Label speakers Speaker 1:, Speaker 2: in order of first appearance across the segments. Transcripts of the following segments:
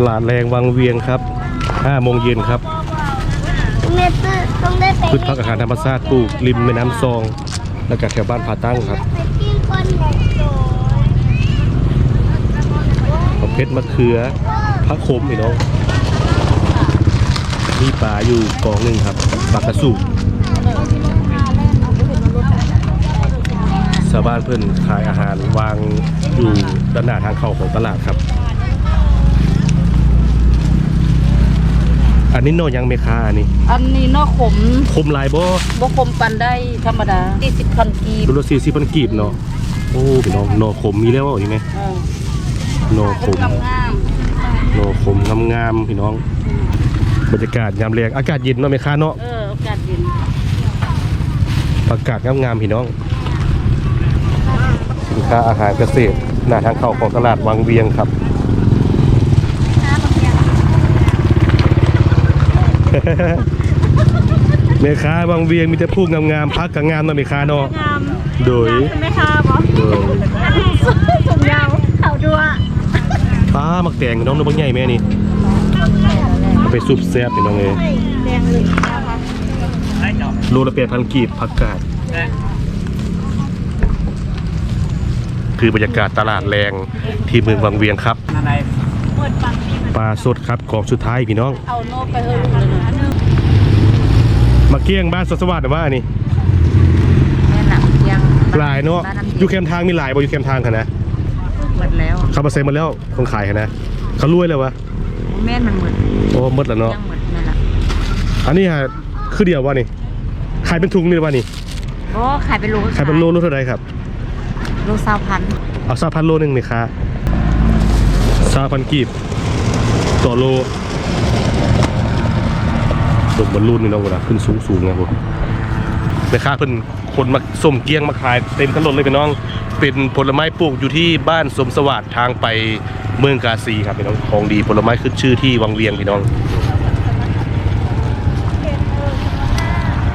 Speaker 1: ตลาดแรงวังเวียงครับ5โมงเย็นครับ
Speaker 2: เมตื้อต้องได้ไป
Speaker 1: พืชผักอาหารธรรมชาติปลูกริมแม่น้ำซอง แล้วก็แถวบ้านผาตั้งครับ
Speaker 2: ไปกินคนไหนโดน
Speaker 1: มะเพชรมะเขือพระคมพี่น้องมีปลาอยู่กองหนึ่งครับปลากระสุชาวบ้านเพื่อนขายอาหารวางอยู่ด้านหน้าทางเข้าของตลาดครับ อันนี้โนยังเมคาอันนี้
Speaker 3: อันนี้นอกขม
Speaker 1: คมลายบ่
Speaker 3: บ่ขมปันได้ธรรมดาที่สิบพันกีบ
Speaker 1: ดูละสี่สิบพันกีบเนาะโอ้พี่น้องโนขมมีแล้วอยู่ไหม
Speaker 3: เออ
Speaker 1: โนขม
Speaker 3: งามงาม
Speaker 1: โนขมงามๆพี่น้อง บรรยากาศยามแรงอากาศเย็นเนาะเมคาเนาะ
Speaker 3: ๆเออโอกาสเย็น
Speaker 1: อากาศงามๆพี่น้อง สินค้าอาหารเกษตรหน้าทางเข้าของตลาดวังเวียงครับ เมค้าวังเวียงมีแต่พูกงามๆพักกับงามเนาะเมค้าเนาะ
Speaker 2: งาม
Speaker 1: โดย
Speaker 2: เป็นไหมคะบอส
Speaker 1: โดย
Speaker 2: ถุงยาวเขาดัว
Speaker 1: ป้ามักแตงน้องนกบักใหญ่แม่นี่เอาไปซุปแซ่บพี่น้องเอ้ย
Speaker 2: แดงเลย
Speaker 1: โลละแปดพันกีบผักกาดคือบรรยากาศตลาดแรงที่เมืองวังเวียงครับ
Speaker 2: เปิดปัง ปี
Speaker 1: ปลาสดครับของสุดท้ายพี่น้อง
Speaker 3: เอาโนไปเฮอะเลยนะ
Speaker 1: มาเกี้ยงบ้านสดสวัสดิ์หรือว่านี่
Speaker 3: แม่หนักยัง
Speaker 1: หลายเนาะอยู่แคมทางมีหลายบ่อยู่แคมทางค่ะนะ
Speaker 3: หมดแล้ว
Speaker 1: เขามาเซ็นมาแล้วคนขายค่ะนะเขารวยเลยวะ
Speaker 3: แม่นมันหมด
Speaker 1: โอ้หมดแล้วเนาะ
Speaker 3: ยังหมดนั่นแหละ
Speaker 1: อันนี้ฮะคือเดียววะนี่ขายเป็นถุงนี่วะนี่
Speaker 3: โอ้ขายเป็นโล
Speaker 1: ขายเป็นโลโลเท่าไหรครับ
Speaker 3: โลสาวพัน
Speaker 1: เอาซาพันโลหนึ่งนี่ค่ะซาพันกีบ ต่อโลตกบอลลูนนี่นะเวลาขึ้นสูงสูงนะผมแม่ค้าเพิ่นคนมาส้มเกี้ยงมาขายเต็มถนนเลยพี่น้อง เป็นผลไม้ปลูกอยู่ที่บ้านสมสวัสดิ์ทางไปเมืองกาซีครับพี่น้องของดีผลไม้ขึ้นชื่อที่วังเวียงพี่น้อง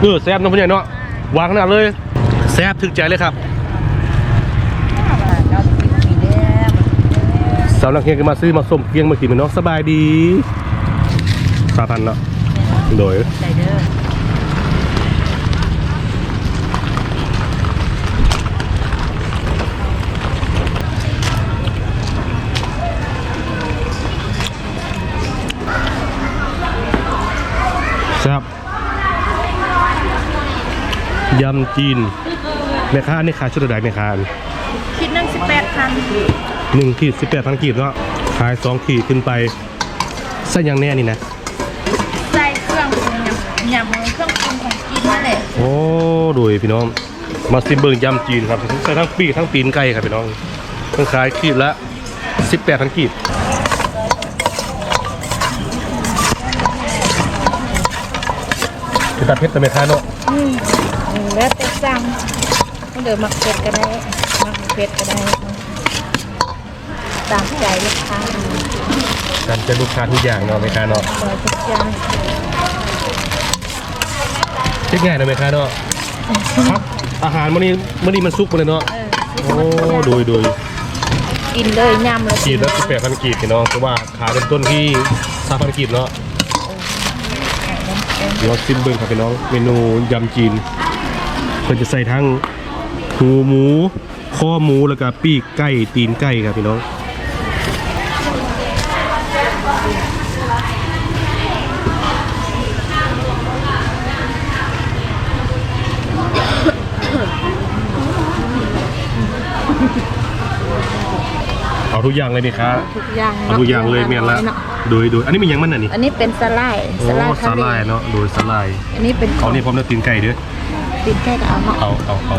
Speaker 1: เออแซ่บน้องพ่อใหญ่เนาะวางขนาดเลย แซ่บถึกใจเลยครับ
Speaker 3: เราติดสีแดง
Speaker 1: สาวนักเรียนก็มาซื้อมาส้มเกียงมากินมันเนาะสบายดีสาพันเนาะโดย
Speaker 3: ใจเด้อ
Speaker 1: ครับยำจีนแม่ค้านี่ขายชุดละใดแม่ค้า
Speaker 2: คิดหนึ่งสิบแปดพัน
Speaker 1: หนึ่งขีดสิบแปดพันกีบเนาะขายสองขีดขึ้นไปใส่อยังแน่นี่นะ
Speaker 2: ใส่เครื่องปรุงยำยำเครื่องปรุงของกินนั่นแหละ
Speaker 1: โอ้โดยพี่น้องมาซิมเบิงยำจีนครับใส่ทั้งปีกทั้งปีนไก่ครับพี่น้องต้องขายขีดละสิบแปดพันกีบเป็นตาเพชรแต่แม่ค้าเนาะ
Speaker 2: อืมแล้วแต่สั่งเดี๋ยวมักเผ็ดก็ได้มักเผ็ดก็ได้ ตามใจลูกค้า
Speaker 1: การจะลูกค้าทุกอย่างเนาะแม่ค้าเนาะ
Speaker 2: ร้อยทุกอย่าง
Speaker 1: เช็คง่ายนะแม่ค้าเนาะครับ อาหารมื้อนี้มื้อนี้มันสุกหมดเลยเนาะ
Speaker 2: เออ
Speaker 1: โอ้โดยโดย
Speaker 2: กินเลยยำเลย
Speaker 1: กีบละสิบแปดพันกีบพี่น้องเพราะว่าขายเป็นต้นที่สามพันกีบเนาะเดี๋ยวซิมเบิงครับพี่น้องเมนูยำจีนเพิ่นจะใส่ทั้งหูหมูข้อหมูแล้วก็ปีกไก่ตีนไก่ครับพี่น้อง เอาทุกอย่างเลยนี่ครับ
Speaker 2: ทุกอย่าง
Speaker 1: เอาทุกอย่างเลยเมียนละ
Speaker 2: เนาะ
Speaker 1: โดยโดยอันนี้มีหยังมันอะนี่
Speaker 2: อันนี้เป็นสไลด์
Speaker 1: โอ้
Speaker 2: สไลด์
Speaker 1: สาลายเนาะโดยสาลาย
Speaker 2: อันนี้เป็น
Speaker 1: เอานี่พร้อมด้วยตีนไก่ด้วย
Speaker 2: ติดแค่ก็เอาเนาะ
Speaker 1: เอาเอาเอา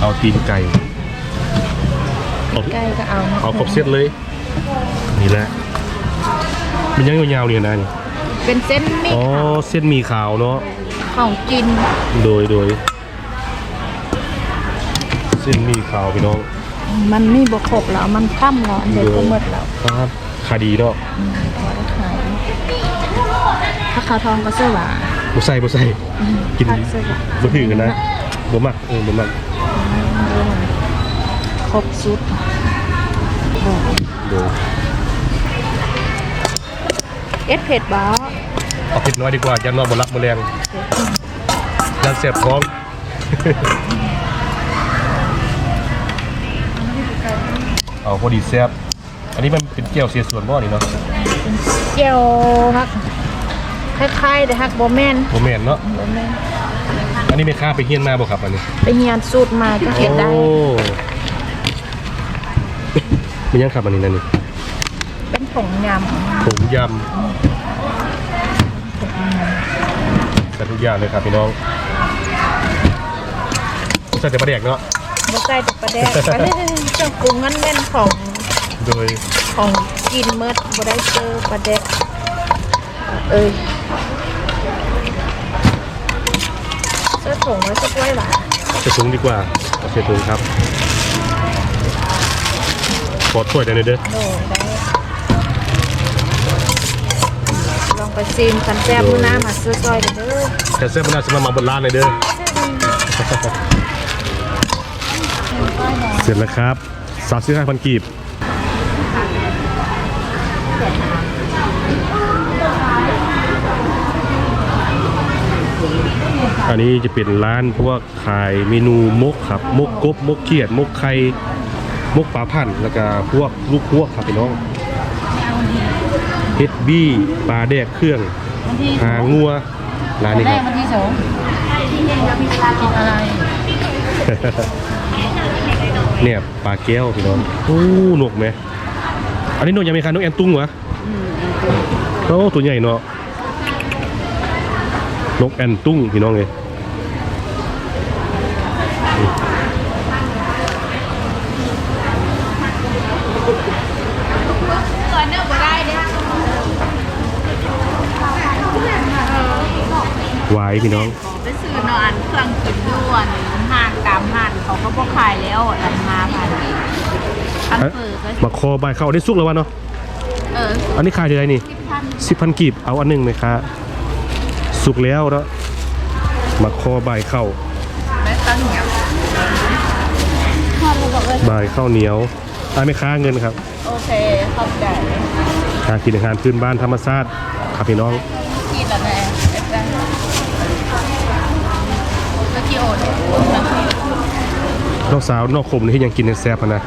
Speaker 1: เอาตีนไก่เอา
Speaker 2: ใกล้ก็เอาเนาะ
Speaker 1: เอาครบเซตเลยนี่แหละมันยังยาวๆเนี่ยนะนี่
Speaker 2: เป็นเส้นมี
Speaker 1: อ๋อเส้นหมีขาวเนาะ
Speaker 2: ของกิน
Speaker 1: โดยโดยเส้นหมีขาวพี่น้อง
Speaker 2: มันมีบกครบแล้วมันค่ำแล้วอันเดียวก็หมดแล้ว
Speaker 1: ครับคาดีเนาะ
Speaker 2: อืมพอได้ขายถ้าขาวทองก็ซื้อหวา
Speaker 1: บ่ใส่บ่ใส่กิน
Speaker 2: ผักซื้อหวา
Speaker 1: บ่ถือกันนะบ่มักเออบ่มัก
Speaker 2: ครบสุดบอก
Speaker 1: โดย
Speaker 2: ดเผ็ดบ่
Speaker 1: เอาเผ็ดน้อยดีกว่ายันนอนบนรักบนแรงยันเสียบท้อง เอาพอดีแซ่บอันนี้มันเป็นเกี๊ยวเสียส่วนบ่นี่เนาะ
Speaker 2: เจียวฮักคล้ายๆแต่ฮักบ่แม่น
Speaker 1: โมเมนเนาะ
Speaker 2: บ่แม่น
Speaker 1: อันนี้ไม่ค่าไปเฮียนมาบ่ครับอันนี้
Speaker 2: ไปเฮียนสูตรมาก็เฮ็ดได้
Speaker 1: โอ้มียังครับอันนี้นั่นนี่
Speaker 2: เป็นผงย
Speaker 1: ผมยำแต่ทุกอย่างเลยครับพี่น้องใส่แต่ปลาแดกเนาะำ
Speaker 2: บ่ใส่แต่ปลาแดกปลาแดกเครื่องปรุงมันแม่นของ
Speaker 1: โดย
Speaker 2: ของกินเมิดบ่ได้เจอปลาแดกเอ้ยเสื้อถุงไว้สักไว้หล่ะ
Speaker 1: ใส่ถุงดีกว่าเอาใส่ถุงครับขอถ้วยได้เลยเด้อ
Speaker 2: โดได้ลองไปซีมกันแซ่บมื้อหน้ามาซื้อซอยเด้อ
Speaker 1: แต่เสื้อมันน่าจะมามาบนร้านเลยเด้อ เสร็จแล้วครับสามสิบห้าพันกีบอันนี้จะเป็นร้านพวกขายเมนูมกครับ มกกบมกเขียด มกไข่มกปลาพันธุ์แล้วก็พวกลูกพวกครับพี่น้องเฮ็ดบี้ปลาแดกเครื่อง
Speaker 3: วันที่
Speaker 1: หางัวร้านนี้
Speaker 3: แร
Speaker 1: ค
Speaker 3: ก
Speaker 1: รับ
Speaker 3: วันที่สองกินอะไร
Speaker 1: เนี่ยปลาแก้วพี่น้องโอ้หนกไหมอันนี้นกยังไม่คันนกแอนตุ้งวะโอ้ตัวใหญ่เนาะนกแอนตุ้งพี่น้องเลยหวายพี่น้อง
Speaker 3: ไปซื้อนอนเครื่องกินด้วนห้างตามห้างเขาก็บ่ขายแล้วอันมาพันอันเปิดก็
Speaker 1: มาคอใบายเข้าได้สุกแล้ววะเนาะ
Speaker 3: เออ
Speaker 1: อันนี้ขายเท่าไหร่นี่
Speaker 3: สิบพัน
Speaker 1: สิบพันกีบเอาอันหนึ่งไหมคะสุกแล้วเนาะมาคอใบายเข้า
Speaker 3: แม่ตั้งเหนียวพอเราบอกเลย
Speaker 1: ใบายข้าวเหนียวอ่าไม่ค้าเงินครับ
Speaker 3: โอเคขอบใจ
Speaker 1: การกินอาหารพื้นบ้านธรรมชาติครับพี่น้อง
Speaker 3: กินแล้วแม่เอฟได้ เมื่อกี้โอด
Speaker 1: น้องสาวนอกขมนี่ยยังกินในแซ่บนะ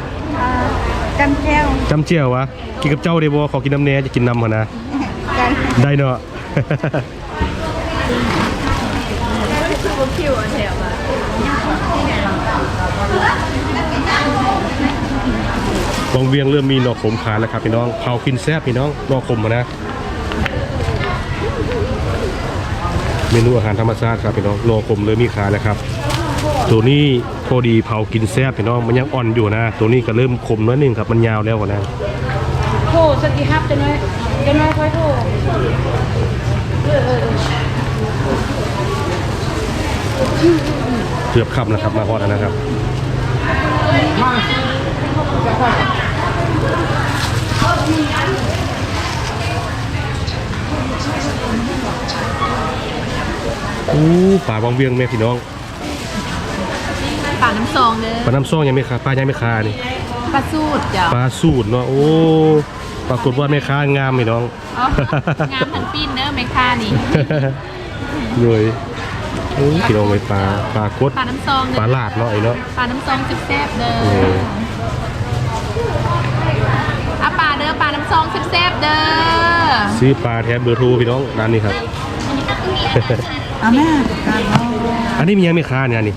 Speaker 3: กันแก้ว
Speaker 1: จำเจียววะกินกับเจ้าเดบขอกินน้ำแหน่จะกินน้ำนะ
Speaker 3: กัน
Speaker 1: ได้เนาะ
Speaker 3: คิวอันเดียวอะ
Speaker 1: วงเวียงเริ่มมีหนอกขมขายแล้วครับพี่น้องเผากินแซ่บพี่น้องหนอกขมนะเม นูอาหารธรรมชาติครับพี่น้องหนอกขมเริ่มมีขายแล้วครับ ตัวนี้พอดีเผากินแซ่บพี่น้องมันยังอ่อนอยู่นะ ตัวนี้ก็เริ่มขมน้อยหนึงครับมันยาวแล้วกว่านะ
Speaker 2: โทรสักกี่ฮับจะน้อยจะน้อยค่อยโทร
Speaker 1: เกือบค่ำนะครับมาฮอดแล้วนะครับ อู้ป่าวังเวียงแม่พี่น้อง
Speaker 3: ป่าน้ำซองเด้อ
Speaker 1: ปลาน้ำซ่องยังไม่คาปลายังไม่คานี่
Speaker 3: ปลาสูตรจ้ะ
Speaker 1: ปลาสูตรเนาะโอ้ปรากฏว่าแม่ค้างามพี่น้อง
Speaker 3: อ๋องามทั้งปีนเด้อแม่ค้านี่
Speaker 1: เลยโอ้พี่น้องเลยปลาปลากด
Speaker 3: ปลาน้ำซองเด้อ
Speaker 1: ปลาลาดเนาะไอ้เนาะ
Speaker 3: ปลาน้ำซองสิบแซ่บเด้อ
Speaker 1: โอ้
Speaker 3: อะปลาเด้อปลาน้ำซองสิบแซ่บเด้อ
Speaker 1: ซื้อปลาแทนเบอร์โทรพี่น้องร้านนี้ครับ
Speaker 4: เอาแม่การเอา
Speaker 1: อันนี้มียังไม่ค้าเนี่ยอันนี้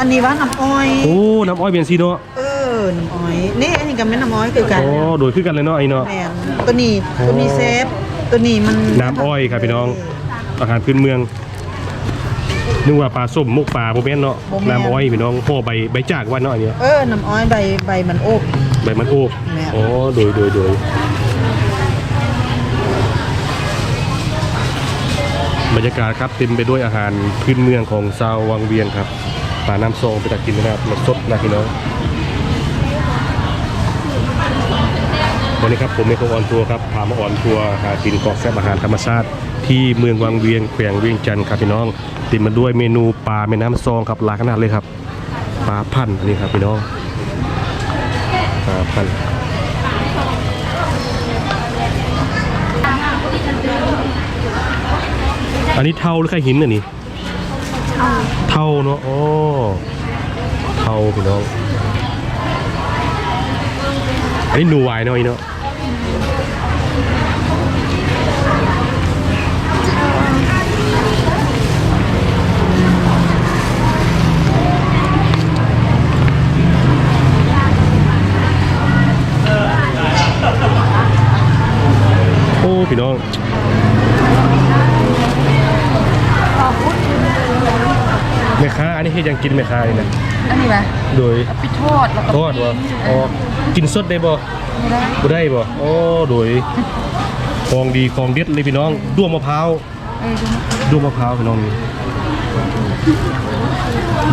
Speaker 4: อันนี้ว่าน้ำอ้อย
Speaker 1: โอ้น้ำอ้อยเบียนซีเนาะ
Speaker 4: เออน้ำอ้อยนี่อันนี้กับแม่น้ำอ้อยคือกัน
Speaker 1: โอ้โดยคือกันเลยเนาะไอ้เนาะ
Speaker 4: แม่นตัวนี้ตัวนี้เซฟตัวนี้มัน
Speaker 1: น้ำอ้อยครับพี่น้องอาหารพื้นเมืองนึกว่าปลาส้มมุกปลาโบแมนเนาะน้ำอ้อยพี่น้องห่อใบใบจากว่าเนาะอันเนี้ย
Speaker 4: เออน้ำอ้อยใบใบมันโอบ
Speaker 1: ใบมันโอบ
Speaker 4: แม่
Speaker 1: อ๋อโดยโดยโดย รรยากาศครับเต็มไปด้วยอาหารพื้นเมืองของชาววังเวียงครับปลาน้ำซองไปตักกินนะครับมันสดนะพี่น้องวันนี้ครับผมเมโคออนทัวร์ครับพามาออนทัวร์หากินเกาะแซ่บอาหารธรรมชาติ ที่เมืองวังเวียงแขวงเวียงจันทร์ครับพี่น้องเต็มมาด้วยเมนูปลาแม่น้ำซองครับหลายขนาดเลยครับปลาพันธุ์นี่ครับพี่น้องปลาพัน อันนี้เท่าหรือไข่หินอันนี้เท่าเนาะโอ้เท่าพี่น้องอันนี้หนูวายเนาะอีเนาะโอ้พี่น้อง แม่ค้าอันนี้เฮ็ดยังกินแม่ค้านี่นะ
Speaker 2: อันนี้ไหม
Speaker 1: โดย
Speaker 2: ไปทอดแล้วก็
Speaker 1: ทอดบ่อ๋อกินสดได้บ่บ่ได้บ่โอ้โดยของดีของเด็ดเลยพี่น้องด้วงมะพร้าว
Speaker 2: เออดูนะ
Speaker 1: ด้วงมะพร้าวพี่น้องนี่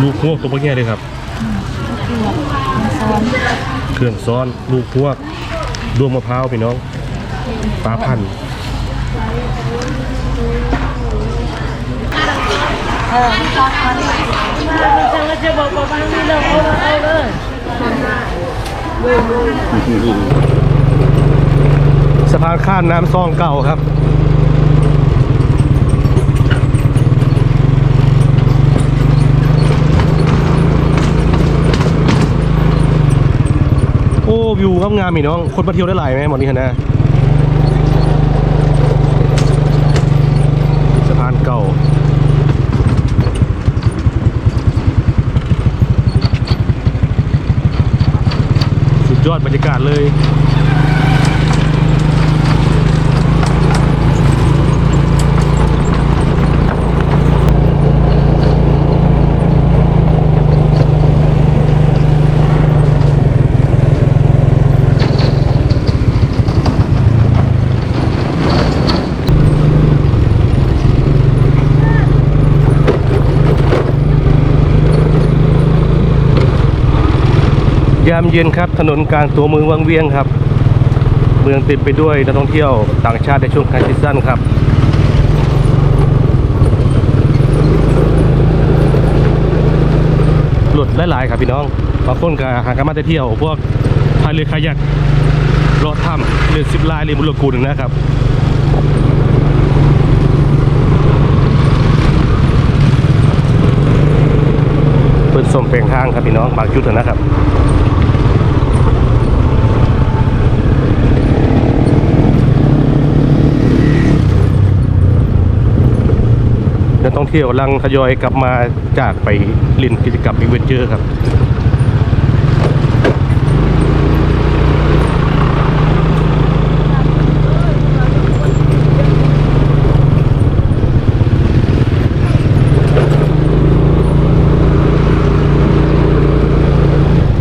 Speaker 1: ลูกพวกตัวพวกเนี้ยเลยครับ
Speaker 2: ซ้อน
Speaker 1: เครื่องซ้อนลูกพวกด้วงมะพร้าวพี่น้องปลาพัน
Speaker 2: จะบอกว่าบ้านนี้เราเอาเอาเลย
Speaker 1: สะพานข้ามน้ำซองเก่าครับโอ้วิวงามงามอีน้อง คนมาเที่ยวได้หลายไหมหมดนี้นะสะพานเก่า สุดยอดบรรยากาศ เลยามเย็นครับ ถนนกลางตัวเมืองวังเวียงครับ เมืองเต็มไปด้วยนักท่องเที่ยวต่างชาติในช่วงการซีซั่นครับหลุดหลายๆครับพี่น้องบางคนก็หากันมาเที่ยว พวกพายเรือคายักรถถ้ำเรือซิปไลน์เรือบุรกูลนะครับเปิดส้มแปลงทางครับพี่น้องบางจุดนะครับ นักท่องเที่ยวกำลังทยอยกลับมาจากไปลินกิจกรรมอีเวนเจอร์ครับ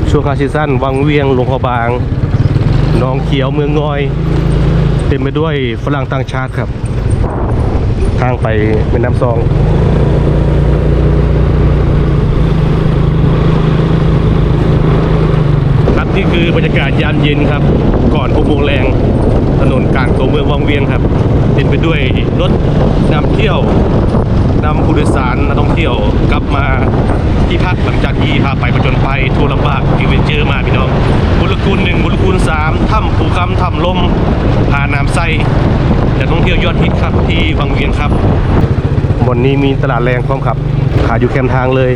Speaker 1: ช่วงคาซีซั่นวังเวียงหลวงพอบางหนองเขียวเมืองงอย เต็มไปด้วยฝรั่งต่างชาติครับ ทางไปแม่น้ำซองครับนี่คือบรรยากาศยามเย็นครับ ก่อนหกโมงแรงถนนกลางตัวเมืองวังเวียงครับเต็มไปด้วยรถนำเที่ยวนำผู้โดยสารนักท่องเที่ยวกลับมาที่พักหลังจาก ที่พาไปประจนภัยทัวร์ลำบากอีเวนเจอร์มาพี่น้องบุรกูณหนึ่งบุรุคูณสามถ้ำภูคำถ้ำลมผาน้ำไส้แต่ท่องเที่ยวยอดฮิตครับที่วังเวียงครับวันนี้มีตลาดแรงพร้อมครับขายอยู่แคมทางเลย